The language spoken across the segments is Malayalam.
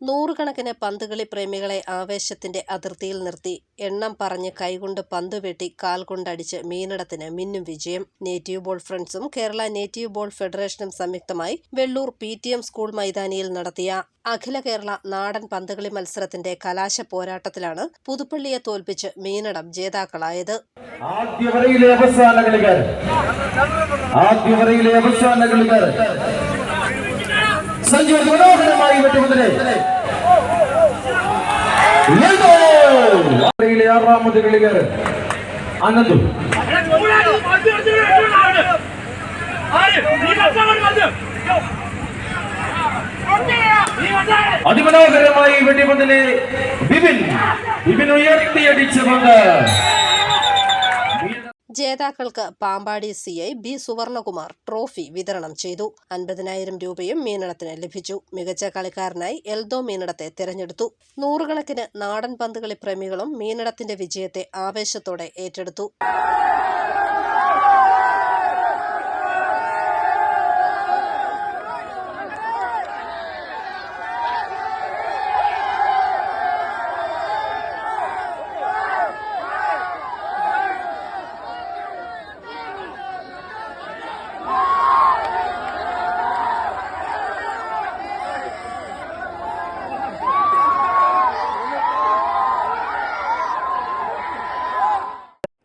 നൂറുകണക്കിന് പന്തുകളി പ്രേമികളെ ആവേശത്തിന്റെ അതിർത്തിയിൽ നിർത്തി. എണ്ണം പറഞ്ഞ് കൈകൊണ്ട് പന്ത് വെട്ടി കാൽ കൊണ്ടടിച്ച് മീനടത്തിന് മിന്നും വിജയം. നേറ്റീവ് ബോൾ ഫ്രണ്ട്സും കേരള നേറ്റീവ് ബോൾ ഫെഡറേഷനും സംയുക്തമായി വെള്ളൂർ പി സ്കൂൾ മൈതാനിയിൽ നടത്തിയ അഖില കേരള നാടൻ പന്തുകളി മത്സരത്തിന്റെ കലാശ പോരാട്ടത്തിലാണ് പുതുപ്പള്ളിയെ തോൽപ്പിച്ച് മീനടം ജേതാക്കളായത്. ആദ്യ വരയിലെ അവസാന കളിക്കാരൻ ആദ്യ വരയിലെ അവസാന കളിക്കാരൻ സഞ്ജു വെട്ടുമുതലേ വരയിലെ ആറാമത് കളിക്കാരൻ അനന്തു. അതിമനോഹരമായി വെട്ടിമുതലേ ബിബിൻ ബിബിൻ ഉയർത്തിയടിച്ച പന്ത്. ജേതാക്കൾക്ക് Pampady C I B Suvarnakumar trophy വിതരണം ചെയ്തു. അൻപതിനായിരം രൂപയും മീനടത്തിന് ലഭിച്ചു. മികച്ച കളിക്കാരനായി എൽദോ മീനടത്തെ തിരഞ്ഞെടുത്തു. നൂറുകണക്കിന് നാടൻ പന്തുകളി പ്രേമികളും മീനടത്തിന്റെ വിജയത്തെ ആവേശത്തോടെ ഏറ്റെടുത്തു.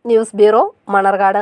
News bureau Manarcad